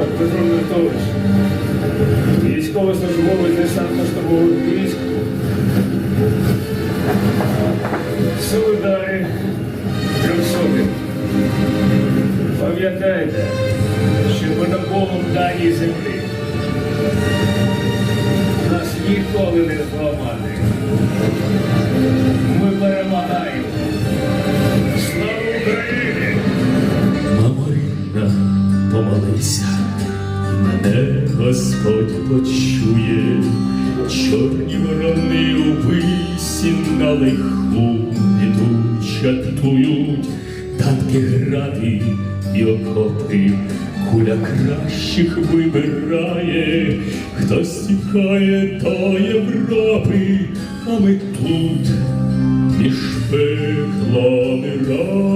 Петро Литович, військовослужбовець десантно-штабового військ, Солидарі трьохсотих. Пам'ятайте, що ми на Богом даній землі. Нас ніколи не зламати. Ми перемагаємо. Слава Україні! Мамо рідна, помолися, мене Господь почує, чорні ворони у висі на лиху ідуть, чатують, танки гради і окопи, куля кращих вибирає, хтось тікає до Європи, а ми тут між пеклами рає.